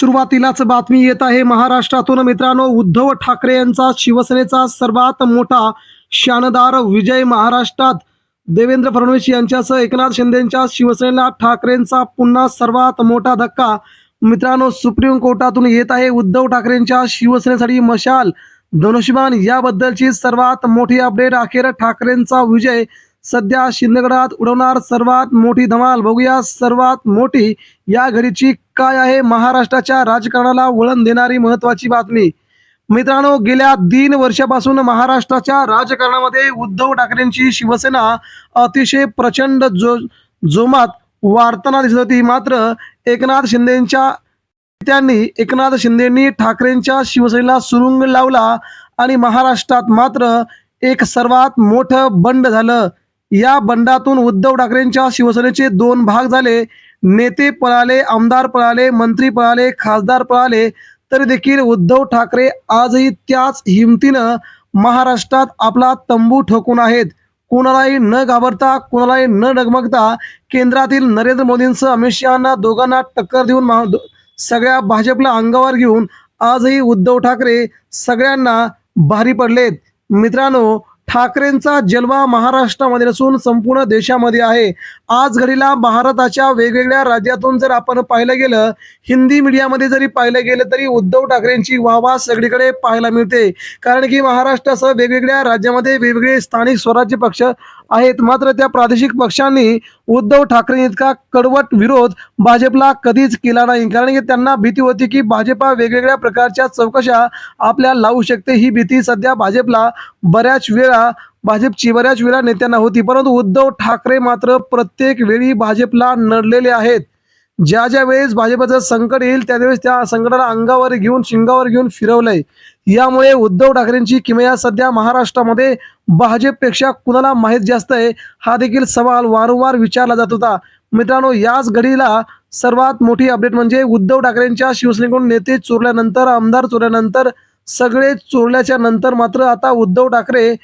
सुरुवातीलाच बातमी येत आहे. महाराष्ट्रातून मित्रांनो उद्धव ठाकरे यांचा शिवसेनेचा सर्वात मोठा शानदार विजय महाराष्ट्रात. देवेंद्र फडणवीस यांच्यासह एकनाथ शिंदेच्या शिवसेनेला ठाकरेंचा पुन्हा सर्वात मोठा धक्का. मित्रांनो सुप्रीम कोर्टातून येत आहे उद्धव ठाकरेंच्या शिवसेनेसाठी मशाल. धनुष्यबाण याबद्दलची सर्वात मोठी अपडेट अखेर ठाकरेंचा विजय सध्या शिंदेगडात उडवणार सर्वात मोठी धमाल. बघूया सर्वात मोठी या घडीची काय आहे. महाराष्ट्राच्या राजकारणाला वळण देणारी महत्वाची बातमी. मित्रांनो गेल्या तीन वर्षापासून महाराष्ट्राच्या राजकारणामध्ये उद्धव ठाकरेंची शिवसेना अतिशय प्रचंड जो जोमात वाढताना दिसत होती. मात्र एकनाथ शिंदेच्या त्यांनी एकनाथ शिंदेंनी ठाकरेंच्या शिवसेनेला सुरुंग लावला आणि महाराष्ट्रात मात्र एक सर्वात मोठं बंड झालं. या बंडातून उद्धव ठाकरेंच्या शिवसेनेचे दोन भाग झाले. नेते पळाले आमदार पळाले मंत्री पळाले खासदार पळाले. तरी देखील उद्धव ठाकरे आजही त्याच हिमतीनं महाराष्ट्रात आपला तंबू ठोकून आहेत. कोणालाही न घाबरता कोणालाही न डगमगता केंद्रातील नरेंद्र मोदींसह अमित शहाना दोघांना टक्कर देऊन महा सगळ्या भाजपला अंगावर घेऊन आजही उद्धव ठाकरे सगळ्यांना भारी पडलेत. मित्रांनो ठाकरेंचा जलवा महाराष्ट्रामध्ये नसून संपूर्ण देशामध्ये आहे. आज घडीला भारताच्या वेगवेगळ्या राज्यातून जर आपण पाहिलं गेलं हिंदी मीडियामध्ये जरी पाहिलं गेलं तरी उद्धव ठाकरेंची वाहवा सगळीकडे पाहायला मिळते. कारण की महाराष्ट्रासह वेगवेगळ्या राज्यामध्ये वेगवेगळे स्थानिक स्वराज्य पक्ष आहेत. मात्र त्या प्रादेशिक पक्षांनी उद्धव ठाकरे इतका कडवट विरोध भाजपला कधीच केला नाही. कारण की त्यांना भीती होती की भाजपा वेगवेगळ्या प्रकारच्या चौकशा आपल्या लावू शकते. ही भीती सध्या भाजपला बऱ्याच वेळा भाजपची बऱ्याच वेळा नेत्यांना होती परंतु उद्धव ठाकरे मात्र प्रत्येक वेळी भाजपला नडलेले आहेत. ज्या ज्या वेळेस भाजपचं संकट येईल त्यावेळेस त्या संकटाला अंगावर घेऊन शिंगावर घेऊन फिरवलंय. यामुळे उद्धव ठाकरेंची किमया सध्या महाराष्ट्रामध्ये भाजपपेक्षा कुणाला माहीत जास्त आहे हा देखील सवाल वारंवार विचारला जात होता. मित्रांनो याच घडीला सर्वात मोठी अपडेट म्हणजे उद्धव ठाकरेंच्या शिवसेनेकडून नेते चोरल्यानंतर आमदार चोरल्यानंतर सगळे चोरल्याच्या नंतर मात्र आता उद्धव ठाकरे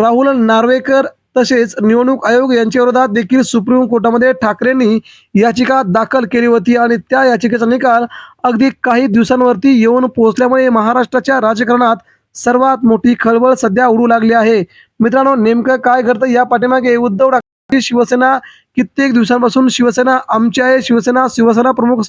राहुल नार्वेकर तसेच निवडणूक आयोग यांच्या विरोधात देखील सुप्रीम कोर्टामध्ये ठाकरेंनी याचिका दाखल केली होती आणि त्या याचिकेचा निकाल अगदी काही दिवसांवरती येऊन पोहोचल्यामुळे महाराष्ट्राच्या राजकारणात सर्वात मोठी खळबळ सध्या उडू लागली आहे. मित्रांनो नेमकं काय घडतं या पाठीमागे उद्धव ठाकरे शिवसेना कित्येक दिवसांपासून शिवसेना आमची आहे शिवसेना शिवसेना प्रमुख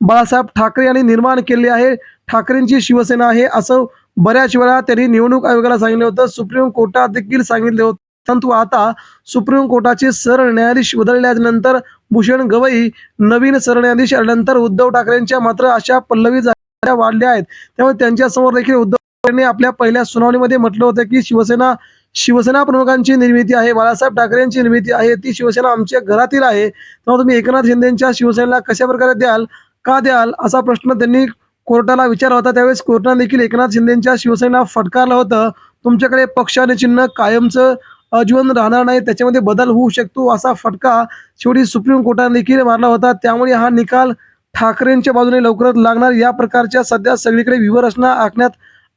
बाळासाहेब ठाकरे यांनी निर्माण केले आहे. ठाकरेंची शिवसेना आहे असं बऱ्याच वेळा त्यांनी निवडणूक आयोगाला सांगितलं होतं सुप्रीम कोर्टात देखील सांगितले होते. परंतु आता सुप्रीम कोर्टाचे सरन्यायाधीश बदलल्यानंतर भूषण गवई नवीन सरन्यायाधीश आल्यानंतर उद्धव ठाकरेंच्या मात्र अशा पल्लवी झाल्या वाढल्या आहेत. त्यामुळे त्यांच्यासमोर देखील उद्धव ठाकरेंनी आपल्या पहिल्या सुनावणीमध्ये म्हटलं होतं की शिवसेना शिवसेना प्रमुखांची निर्मिती आहे बाळासाहेब ठाकरेंची निर्मिती आहे ती शिवसेना आमच्या घरातील आहे. तेव्हा तुम्ही एकनाथ शिंदेच्या शिवसेनेला कशा प्रकारे द्याल का द्याल असा प्रश्न त्यांनी कोर्टाला विचारला होता त्यावेळेस कोर्टाने देखील एकनाथ शिंदेच्या शिवसेनेला फटकारलं होतं. तुमच्याकडे पक्ष आणि चिन्ह कायमचं अजीवन राहणार नाही त्याच्यामध्ये बदल होऊ शकतो असा फटका शेवटी सुप्रीम कोर्टाने देखील मारला होता. त्यामुळे हा निकाल ठाकरेंच्या बाजूने लवकरच लागणार. या प्रकारच्या सध्या सगळीकडे विवरचना आखण्यात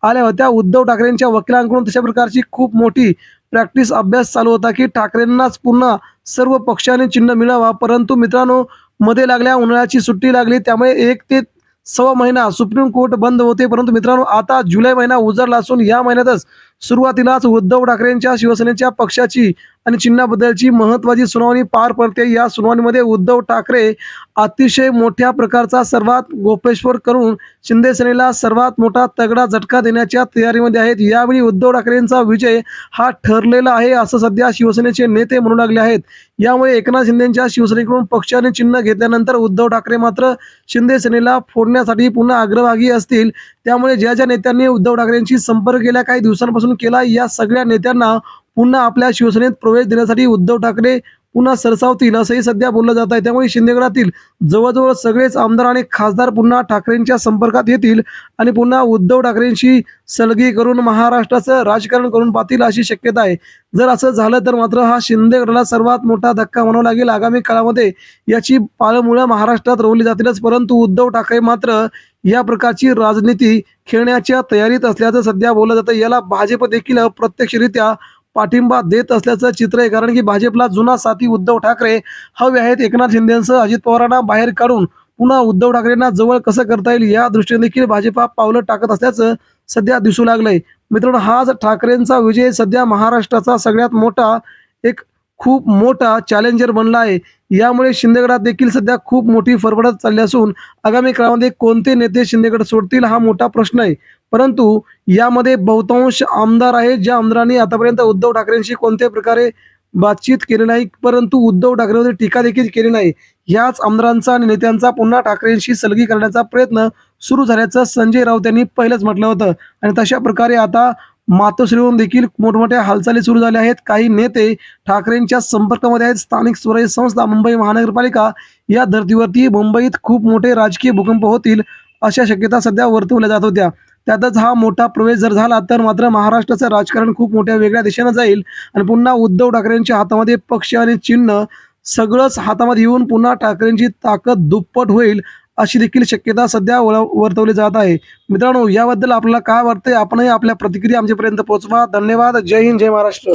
आल्या होत्या. उद्धव ठाकरेंच्या वकिलांकडून तशा प्रकारची खूप मोठी प्रॅक्टिस अभ्यास चालू होता की ठाकरेंनाच पुन्हा सर्व पक्षाने चिन्ह मिळावा. परंतु मित्रांनो मध्ये लागल्या उन्हाळ्याची सुट्टी लागली. त्यामुळे एक ते सव्वा महिना सुप्रीम कोर्ट बंद होते परंतु मित्रांनो आता जुलै महिना उजरला असून या महिन्यातच सुरुवातीलाच उद्धव ठाकरेंच्या शिवसेनेच्या पक्षाची आणि चिन्हाबद्दलची महत्वाची सुनावणी पार पडते. या सुनावणीमध्ये उद्धव ठाकरे अतिशय मोठ्या प्रकारचा सर्वात गोपेश्वर करून शिंदे सेनेला सर्वात मोठा तगडा झटका देण्याच्या तयारीमध्ये आहेत. यावेळी उद्धव ठाकरेंचा विजय हा ठरलेला आहे असं सध्या शिवसेनेचे नेते म्हणू लागले आहेत. यामुळे एकनाथ शिंदेच्या शिवसेनेकडून पक्षाने चिन्ह घेतल्यानंतर उद्धव ठाकरे मात्र शिंदे सेनेला फोडण्यासाठी पुन्हा अग्रभागी असतील. त्यामुळे ज्या ज्या नेत्यांनी उद्धव ठाकरेंशी संपर्क गेल्या काही दिवसांपासून केला या सगळ्या नेत्यांना पुन्हा आपल्या शिवसेनेत प्रवेश देण्यासाठी उद्धव ठाकरे पुन्हा सरसावतील असंही सध्या बोललं जात आहे. त्यामुळे शिंदेगडातील जवळजवळ सगळेच आमदार आणि खासदार पुन्हा ठाकरेंच्या संपर्कात येतील आणि पुन्हा उद्धव ठाकरेंशी सलगी करून महाराष्ट्राचं राजकारण करून पाहतील अशी शक्यता आहे. जर असं झालं तर मात्र हा शिंदेगडाला सर्वात मोठा धक्का म्हणावा लागेल आगामी काळामध्ये. याची पाळमुळं महाराष्ट्रात रोवली जातीलच परंतु उद्धव ठाकरे मात्र या प्रकारची राजनीती खेळण्याच्या तयारीत असल्याचं सध्या बोललं जातं. याला भाजप देखील अप्रत्यक्षरित्या पाठिंबा देत असल्याचं चित्र आहे. कारण की भाजपला जुना साथी उद्धव ठाकरे हवे आहेत एकनाथ शिंदेसह अजित पवारांना बाहेर काढून पुन्हा उद्धव ठाकरेंना जवळ कसं करता येईल या दृष्टीने देखील भाजपा पावलं टाकत असल्याचं सध्या दिसू लागलंय. मित्रांनो हाच ठाकरेंचा विजय सध्या महाराष्ट्राचा सगळ्यात मोठा एक खूप मोठा चॅलेंजर बनला आहे. यामुळे शिंदेगडात देखील सध्या खूप मोठी फरफडत चालली असून आगामी काळामध्ये कोणते नेते शिंदेगड सोडतील हा मोठा प्रश्न आहे. परंतु यामध्ये बहुतांश आमदार आहेत ज्या आमदारांनी आतापर्यंत उद्धव ठाकरेंशी कोणत्याही प्रकारे बातचीत केली नाही परंतु उद्धव ठाकरेंवर टीका देखील केली नाही. याच आमदारांचा आणि नेत्यांचा पुन्हा ठाकरेंशी सलगी करण्याचा प्रयत्न सुरू झाल्याचं संजय राऊत यांनी पहिलंच म्हटलं होतं. आणि तशा प्रकारे आता मातोश्रीवरून देखील मोठमोठ्या हालचाली सुरू झाल्या आहेत. काही नेते ठाकरेंच्या संपर्कामध्ये आहेत. स्थानिक स्वराज्य संस्था मुंबई महानगरपालिका या धर्तीवरती मुंबईत खूप मोठे राजकीय भूकंप होतील अशा शक्यता सध्या वर्तवल्या जात होत्या. त्यातच हा मोठा प्रवेश जर झाला तर मात्र महाराष्ट्राचं राजकारण खूप मोठ्या वेगळ्या दिशेनं जाईल. आणि पुन्हा उद्धव ठाकरेंच्या हातामध्ये पक्ष आणि चिन्ह सगळंच हातामध्ये येऊन पुन्हा ठाकरेंची ताकद दुप्पट होईल अशी देखील शक्यता सध्या वर्तवली जात आहे. मित्रांनो याबद्दल आपल्याला काय वाटतंय? आपणही आपल्या प्रतिक्रिया आमच्यापर्यंत पोहोचवा. धन्यवाद. जय हिंद जय महाराष्ट्र.